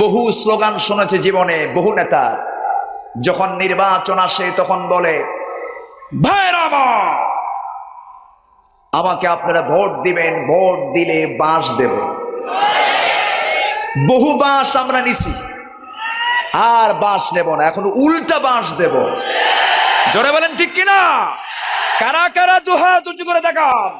বহু স্লোগান শুনেছে জীবনে বহু নেতা। যখন নির্বাচন আসে তখন বলে আমাকে আপনারা ভোট দিবেন, ভোট দিলে বাঁশ দেব। বহু বাঁশ আমরা নিছি, আর বাঁশ নেব না, এখন উল্টা বাঁশ দেব। জোরে বলেন ঠিক কিনা? কারা কারা দুহা দুচু করে দেখান?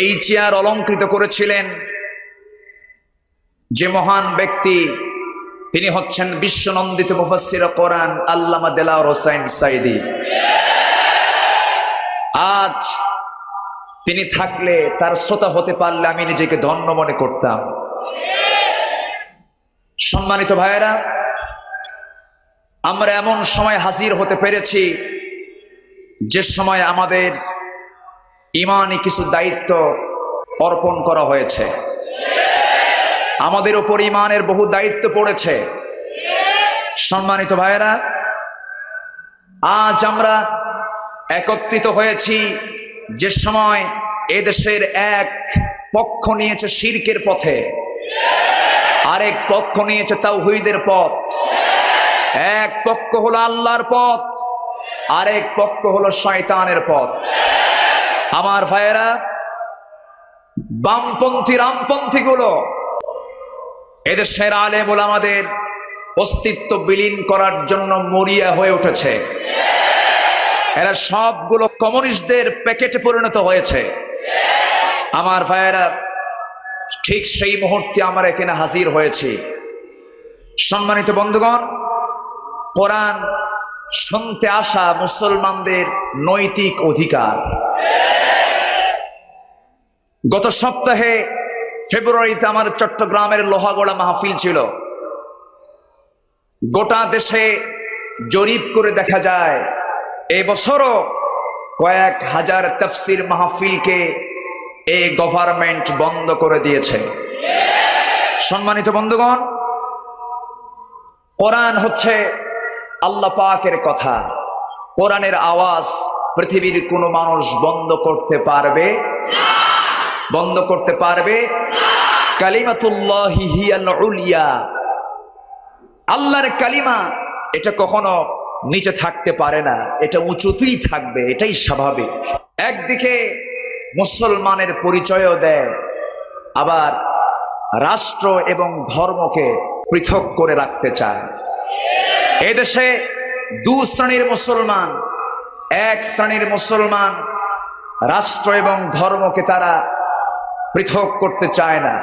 এই চেয়ার অলঙ্কৃত করেছিলেন যে মহান ব্যক্তি, তিনি হচ্ছেন বিশ্বনন্দিত মুফাসসির কোরআন আল্লামা দেলাওয়ার হোসাইন সাইদি আজ তিনি থাকলে তার শ্রোতা হতে পারলে আমি নিজেকে ধন্য মনে করতাম। সম্মানিত ভাইয়েরা, আমরা এমন সময় হাজির হতে পেরেছি যে সময় আমাদের ইমানই কিছু দায়িত্ব অর্পণ করা হয়েছে। আমাদের ওপর ইমানের বহু দায়িত্ব পড়েছে। সম্মানিত ভাইয়েরা, আজ আমরা একত্রিত হয়েছি যে সময় এদেশের এক পক্ষ নিয়েছে শিরকের পথে, আরেক পক্ষ নিয়েছে তাওহীদের পথ। এক পক্ষ হলো আল্লাহর পথ, আরেক পক্ষ হলো শয়তানের পথ। আমার ভাইয়েরা, বামপন্থী রামপন্থী গুলো এদেশের আলেমুল আমাদের অস্তিত্ব বিলীন করার জন্য মরিয়া হয়ে উঠেছে। এরা সবগুলো কমিউনিস্টদের প্যাকেটে পরিণত হয়েছে। আমার ভাইয়েরা, ঠিক সেই মুহূর্তে আমরা এখানে হাজির হয়েছি। সম্মানিত বন্ধুগণ, কোরআন শুনতে আসা মুসলমানদের নৈতিক অধিকার। গত সপ্তাহে ফেব্রুয়ারিতে আমার চট্টগ্রামের লোহাগোড়া মাহফিল ছিল। গোটা দেশে জরিপ করে দেখা যায় এবছরও কয়েক হাজার তফসির মাহফিলকে এই গভর্নমেন্ট বন্ধ করে দিয়েছে। সম্মানিত বন্ধুগণ, কোরআন হচ্ছে আল্লাহ পাকের কথা। কোরআনের আওয়াজ পৃথিবীর কোনো মানুষ বন্ধ করতে পারবে? বন্ধ করতে পারবে? আল্লাহর কালিমা এটা কখনো নিচে থাকতে পারে না, এটা উঁচুতেই থাকবে, এটাই স্বাভাবিক। একদিকে মুসলমানের পরিচয়ও দেয়, আবার রাষ্ট্র এবং ধর্মকে পৃথক করে রাখতে চায়। এদেশে দু শ্রেণির মুসলমান এক শ্রেণির মুসলমান রাষ্ট্র এবং ধর্মকে তারা পৃথক করতে চায় না।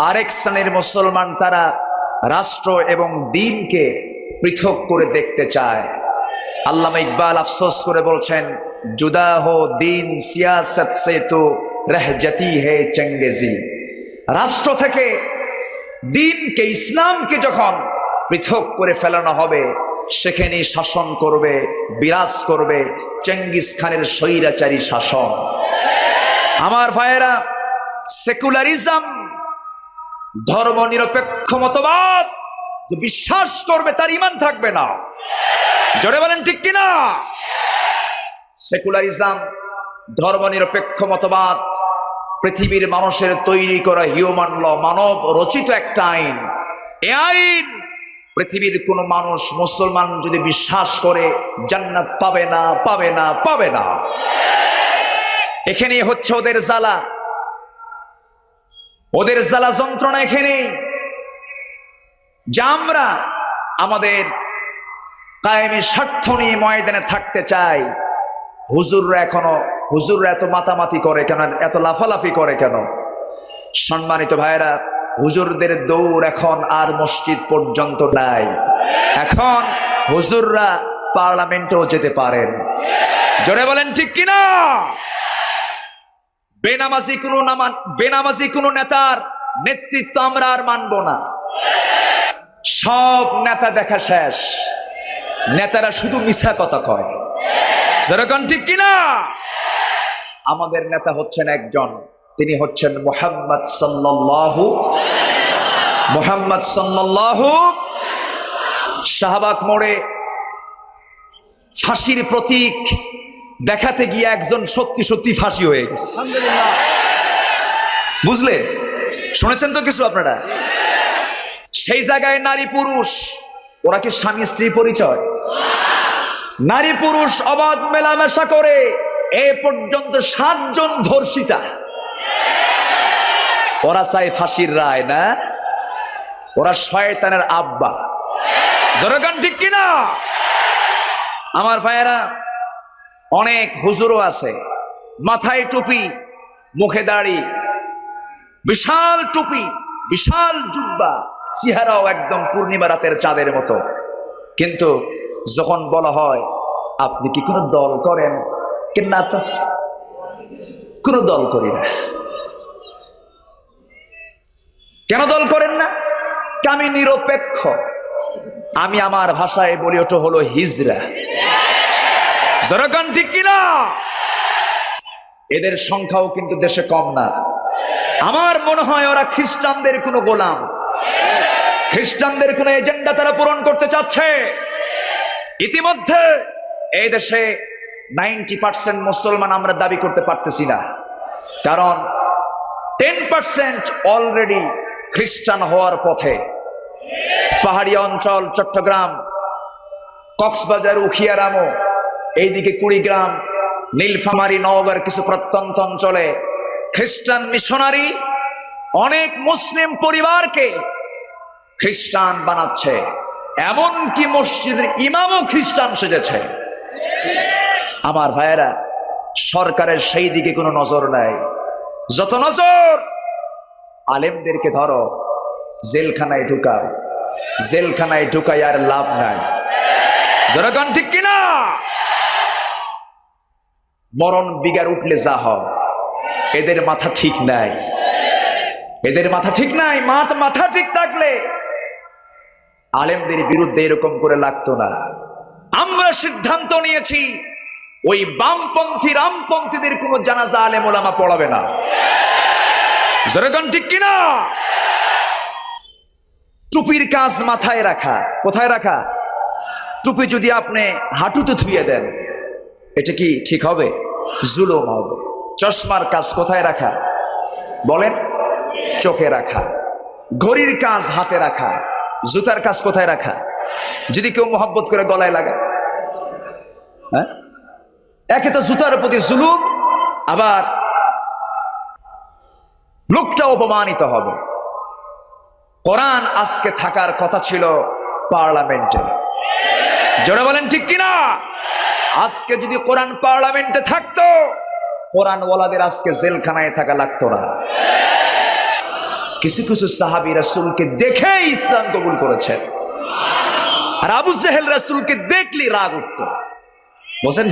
আরেক শ্রেণির মুসলমান তারা রাষ্ট্র এবং দিনকে পৃথক করে দেখতে চায়। আল্লামা ইকবাল আফসোস করে বলছেন, জুদা হো দিন, সিয়াসত সে তো রহজতি হে চেঙ্গেজি। রাষ্ট্র থেকে দিনকে, ইসলামকে যখন পৃথক করে ফেলানো হবে। সেখানেই শাসন করবে, বিরাজ করবে চেঙ্গিস খানের স্বৈরাচারী শাসন। আমার ভাইয়েরা, সেকুলারিজম ধর্ম নিরপেক্ষ মতবাদ যে বিশ্বাস করবে তার ইমান থাকবে না। জোরে বলেন ঠিক কিনা? সেকুলারিজম ধর্ম নিরপেক্ষ মতবাদ, পৃথিবীর মানুষের তৈরি করা হিউম্যান ল মানব রচিত একটা আইন। এ আইন পৃথিবীর কোনো মানুষ মুসলমান যদি বিশ্বাস করে, জান্নাত পাবে না পাবে না পাবে না। এখানেই হচ্ছে ওদের জ্বালা। ওদের জ্বালা যন্ত্রণা এখানে। যা আমরা আমাদের কায়েমি স্বার্থ নিয়ে ময়দানে থাকতে চাই, হুজুররা এখনও, হুজুররা এত মাতামাতি করে কেন, এত লাফালাফি করে কেন? সম্মানিত ভাইয়েরা হুজুরদের দৌড় এখন আর মসজিদ পর্যন্ত নাই। এখন হুজুররা পার্লামেন্টেও যেতে পারেন। জোরে বলেন ঠিক কিনা? বেনামাজি কোনো নামান বেনামাজি কোনো নেতার নেতৃত্ব আমরা আর মানব না। সব নেতা দেখা শেষ। নেতারা শুধু মিছা কথা কয়। যেরকম ঠিক কিনা? আমাদের নেতা হচ্ছেন একজন। তিনি হচ্ছেন মোহাম্মদ সাল্লাল্লাহু মোহাম্মদ সাল্লাল্লাহু শাহবাগ মোড়ে ফাঁসির প্রতীক দেখাতে গিয়ে একজন সত্যি সত্যি ফাঁসি হয়ে গেছে। বুঝলেন? শুনেছেন তো কিছু আপনারা? সেই জায়গায় নারী পুরুষ ওরা কি স্বামী স্ত্রী পরিচয়? নারী পুরুষ অবাধ মেলামেশা করে এ পর্যন্ত সাতজন ধর্ষিতা। ওরা চাই ফাঁসির রায়, না? ওরা শয়তানের আব্বা। জনগণ ঠিক কিনা? আমার ভাইয়েরা, অনেক হুজুরও আছে, মাথায় টুপি, মুখে দাড়ি, বিশাল টুপি, বিশাল জুব্বা সিহারাও একদম পূর্ণিমা রাতের চাঁদের মতো। কিন্তু যখন বলা হয়, আপনি কি কোনো দল করেন? কিনা তো? কোনো দল করি না। কেন দল করেন না? আমি নিরপেক্ষ। আমি আমার ভাষায় বলি, ওটা হলো হিজরা। জনগণ ঠিক কিনা? এদের সংখ্যাও কিন্তু দেশে কম না। আমার মনে হয় ওরা খ্রিস্টানদের কোনো গোলাম। খ্রিস্টানদের কোনো এজেন্ডা তারা পূরণ করতে চাচ্ছে। ইতিমধ্যে এই দেশে নাইনটি পার্সেন্ট মুসলমান আমরা দাবি করতে পারতেছি না। কারণ টেন পার্সেন্ট অলরেডি খ্রিস্টান হওয়ার পথে পাহাড়ি অঞ্চল, চট্টগ্রাম, কক্সবাজার, উখিয়ারামো, এইদিকে কুড়িগ্রাম, নীলফামারী, নওগাঁর কিছু প্রত্যন্ত অঞ্চলে খ্রিস্টান মিশনারি অনেক মুসলিম পরিবারকে খ্রিস্টান বানাচ্ছে। এমনকি মসজিদের ইমামও খ্রিস্টান সেজেছে। আমার ভাইয়েরা, সরকারের সেই দিকে কোনো নজর নাই। যত নজর আলেমদেরকে ধরো, জেলখানায় ঢুকাও। জেলখানায় ঢুকাই আর লাভ নাই। জনগণ ঠিক কিনা? মরণ বিগার উঠলে যা হয়। এদের মাথা ঠিক নাই। এদের মাথা ঠিক নাই, মাথা মাথা ঠিক থাকলে আলেমদের বিরুদ্ধে এরকম করে লাগতো না। আমরা সিদ্ধান্ত নিয়েছি, ওই বামপন্থী, রামপন্থীদের কোন জানাজা আলেম ওলামা পড়াবে না। জনগণ ঠিক কিনা? টুপির কাজ মাথায় রাখা। কোথায় রাখা? টুপি যদি আপনি হাঁটুতে থুয়ে দেন, এটা কি ঠিক হবে? জুলুম হবে। চশমার কাজ কোথায় রাখা? বলেন, চোখে রাখা। ঘড়ির কাজ হাতে রাখা। জুতার কাজ কোথায় রাখা? যদি কেউ মোহাব্বত করে গলায় লাগায় হ্যাঁ? একে তো জুতার প্রতি জুলুম, আবার লোকটা অপমানিত হবে। কোরআন আজকে থাকার কথা ছিল পার্লামেন্টে। জোরে বলেন ঠিক কিনা? আজকে যদি কোরআন পার্লামেন্টে থাকতো কোরআন ওয়ালাদের আজকে জেলখানায় থাকা লাগতো না। কিছু কিছু সাহাবি রাসুলকে দেখে ইসলাম কবুল করেছেন। আর আবু জেহেল রাসুলকে দেখলে রাগ উঠত। বোঝেন?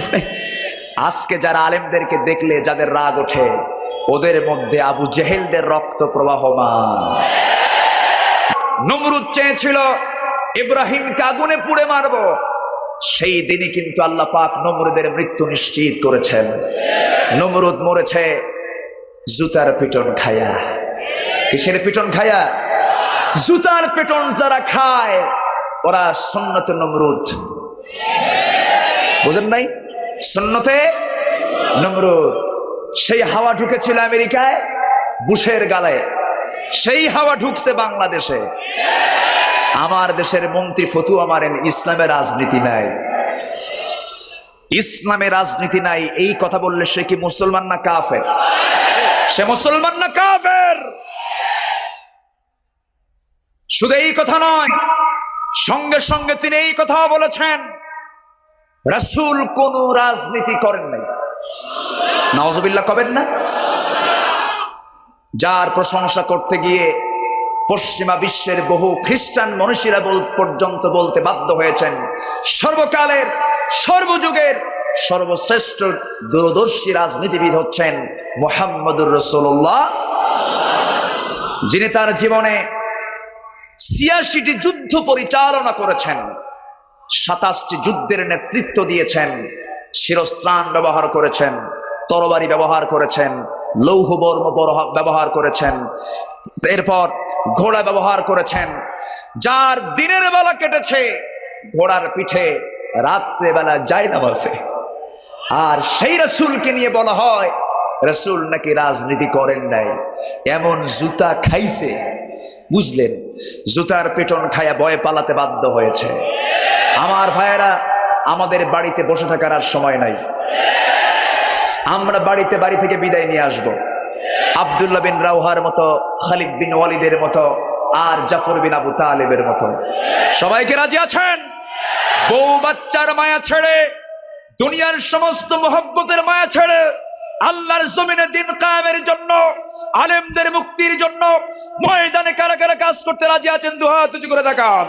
আজকে যারা আলেমদেরকে দেখলে যাদের রাগ ওঠে ওদের মধ্যে আবু জেহেলদের রক্ত প্রবাহমান। নমরুদ চেয়েছিল, ইব্রাহিমকে আগুনে পুড়ে মারব। সেই দিনই কিন্তু আল্লাহ পাক নমরুদের মৃত্যু নিশ্চিত করেছেন। নমরুদ মরেছে জুতার পিটন খায়া। কিসের পিটন খায়া? জুতার পিটন যারা খায়, ওরা সন্নত নমরুদ। বুঝেন নাই? সন্নতে নমরুদ। সেই হাওয়া ঢুকেছিল আমেরিকায় বুশের গালে। সেই হাওয়া ঢুকছে বাংলাদেশে। আমার দেশের মন্ত্রী ফতুয়া মারেন ইসলামের রাজনীতি নাই। ইসলামের রাজনীতি নাই, এই কথা বললে সে কি মুসলমান না কাফের? সে মুসলমান না কাফের? শুধু এই কথা নয়, সঙ্গে সঙ্গে তিনি এই কথাও বলেছেন, রাসূল কোন রাজনীতি করেন নাই। নওয়াজবিল্লাহ কবেন না? যার প্রশংসা করতে গিয়ে পশ্চিমা বিশ্বের বহু খ্রিস্টান মনীষীরা পর্যন্ত বলতে বাধ্য হয়েছেন, সর্বকালের, সর্বযুগের সর্বশ্রেষ্ঠ দূরদর্শী রাজনীতিবিদ হচ্ছেন মোহাম্মদুর রসুল্লাহ যিনি তার জীবনে ছিয়াশিটি যুদ্ধ পরিচালনা করেছেন, সাতাশটি যুদ্ধের নেতৃত্ব দিয়েছেন, শিরস্ত্রাণ ব্যবহার করেছেন। তরবারি ব্যবহার করেছেন, লৌহ বর্ম ব্যবহার করেছেন, এরপর ঘোড়া ব্যবহার করেছেন, যার দিনের বেলা কেটেছে, ঘোড়ার পিঠে রাত্রে বেলা যায় না বসে আর সেই রসুলকে নিয়ে বলা হয়, রসুল নাকি রাজনীতি করেন নাই, এমন জুতা খাইছে। বুঝলেন, জুতার পেটন খায়া বয়ে পালাতে বাধ্য হয়েছে। আমার ভাইয়েরা, আমাদের বাড়িতে বসে থাকার আর সময় নাই। আমরা বাড়িতে বাড়ি থেকে বিদায় নিয়ে আসব। আবদুল্লাহ বিন রাউহার মতো, খালিদ বিন ওয়ালিদের মতো, আর জাফর বিন আবু তালেবের মতো। সবাইকে রাজি আছেন? বউ বাচ্চার মায়া ছেড়ে, দুনিয়ার সমস্ত মোহব্বতের মায়া ছেড়ে, আল্লাহর জমিনে দিন কায়েমের জন্য, আলেমদের মুক্তির জন্য ময়দানে কারা কারা কাজ করতে রাজি আছেন? দুহাত উঁচু করে দেখান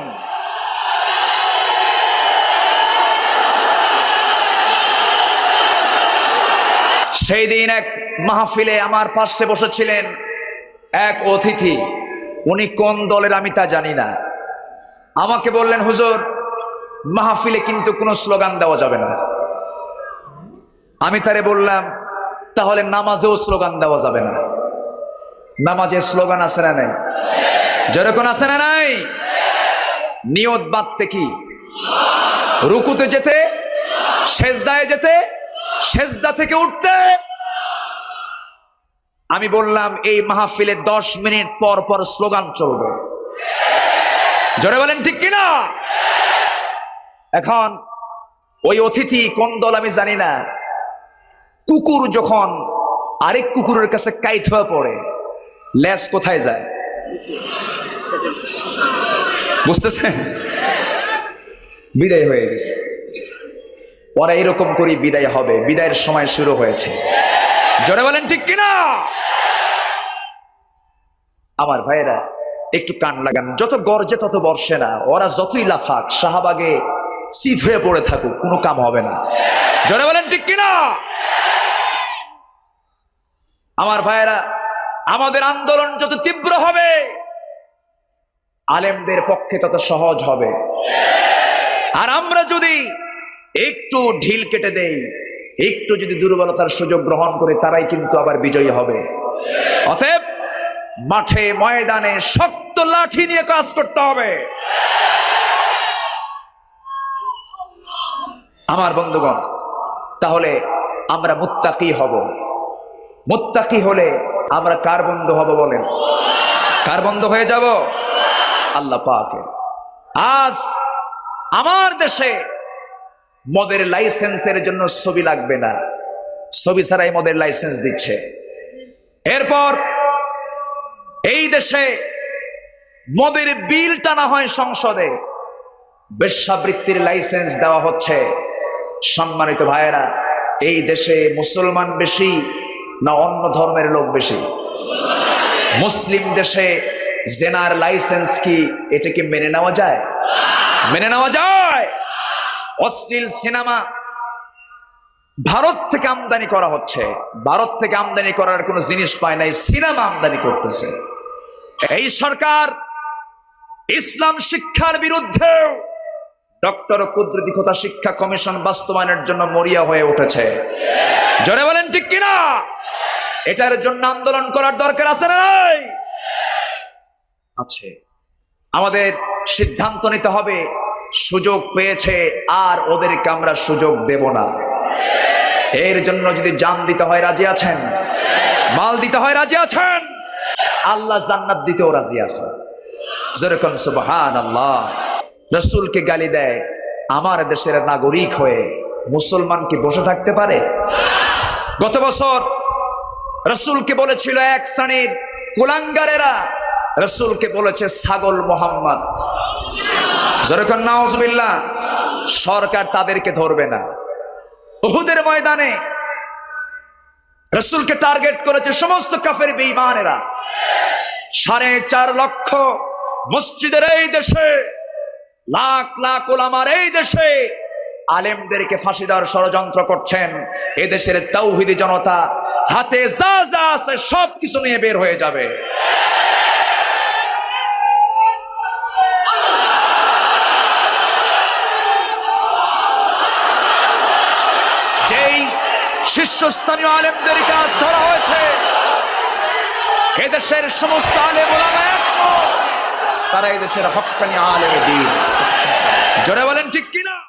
সেই দিন এক মাহফিলে আমার পাশে বসেছিলেন এক অতিথি। উনি কোন দলের আমি তা জানি না। আমাকে বললেন, হুজুর, মাহফিলে কিন্তু কোনো স্লোগান দেওয়া যাবে না। আমি তারে বললাম, তাহলে নামাজেও স্লোগান দেওয়া যাবে না। নামাজের স্লোগান আছে না নাই? যেরকম আছে না নাই? নিয়ত বাঁধতে কি? রুকুতে যেতে? সেজদায় যেতে? সেজদা থেকে উঠতে। আমি বললাম, এই মাহফিলে দশ মিনিট পর পর স্লোগান চলবে। জোরে বলেন, ঠিক কিনা? এখন ওই অতিথি কোন দল আমি জানি না। কুকুর যখন আরেক কুকুরের কাছে কাইত হয়ে পড়ে ল্যাস কোথায় যায়? বুঝতেছেন? বিদায় হয়ে গেছে। ওরা এরকম করে বিদায় হবে। বিদায়ের সময় শুরু হয়েছে। জোরে বলেন ঠিক কিনা? আমার ভাইয়েরা, একটু কান লাগান। যত গর্জে তত বর্ষে না, ওরা যতই লাফাক, শাহবাগে শীত হয়ে পড়ে থাকুক, কোনো কাম হবে না। জোরে বলেন ঠিক কিনা? আমার ভাইয়েরা, আমাদের আন্দোলন যত তীব্র হবে, আলেমদের পক্ষে তত সহজ হবে। আর আমরা যদি একটু ঢিল কেটে দেই। একটু যদি দুর্বলতার সুযোগ গ্রহণ করে, তারাই কিন্তু আবার বিজয়ী হবে। অতএব মাঠে, ময়দানে শক্ত লাঠি নিয়ে কাজ করতে হবে। আমার বন্ধুগণ, তাহলে আমরা মুত্তাকি হব। মুত্তাকি হলে আমরা কার বন্ধু হব বলেন? কার বন্ধু হয়ে যাব? আল্লাহ পাকের। আজ আমার দেশে মদের লাইসেন্সের জন্য ছবি লাগবে না। ছবি ছাড়াই মদের লাইসেন্স দিচ্ছে। এরপর এই দেশে মদের বিল টানা হয় সংসদে। বেশ্যাবৃত্তির লাইসেন্স দেওয়া হচ্ছে। সম্মানিত ভাইয়েরা, এই দেশে মুসলমান বেশি না অন্য ধর্মের লোক বেশি? মুসলিম দেশে জেনার লাইসেন্স কি, এটা কি মেনে নেওয়া যায়? মেনে নেওয়া যায়! অশ্লীল সিনেমা ভারত থেকে আমদানি করা হচ্ছে। ভারত থেকে আমদানি করার কোনো জিনিস পায় নাই, সিনেমা আমদানি করতেছে। এই সরকার ইসলাম শিক্ষার বিরুদ্ধে ডক্টর কুদরতি কথা শিক্ষা কমিশন বাস্তবায়নের জন্য মরিয়া হয়ে উঠেছে। জোরে বলেন ঠিক কিনা? এটার জন্য আন্দোলন করার দরকার আছে না নাই? আছে। আমাদের সিদ্ধান্ত নিতে হবে সুযোগ পেয়েছে, আর ওদেরকে আমরা সুযোগ দেব না। এর জন্য যদি জান দিতে হয়, রাজি আছেন? মাল দিতে হয়, রাজি আছেন? আল্লাহ জান্নাত দিতেও রাজি আছে। যেরকম সুবহান আল্লাহ রসুলকে গালি দেয়, আমার দেশের নাগরিক হয়ে মুসলমান কি বসে থাকতে পারে? গত বছর রসুলকে বলেছিল এক শ্রেণির কুলাঙ্গারেরা, রসুলকে বলেছে ছাগল মোহাম্মদ। যেরকম নাওজবিল্লা সরকার তাদেরকে ধরবে না। উহুদের ময়দানে রসুলকে টার্গেট করেছে সমস্ত কাফের বেঈমানেরা। সাড়ে চার লক্ষ মসজিদের এই দেশে, লাখ লাখ ওলামার এই দেশে আলেমদেরকে ফাঁসি দেওয়ার ষড়যন্ত্র করছেন। এদেশের তৌহিদি জনতা হাতে যা যা আছে সব কিছু নিয়ে বের হয়ে যাবে। শীর্ষস্থানীয় আলেমদের কাজ ধরা হয়েছে। এদেশের সমস্ত আলেম। তারা এদেশের হকানি আলেম দিন। জোরে বলেন ঠিক কিনা?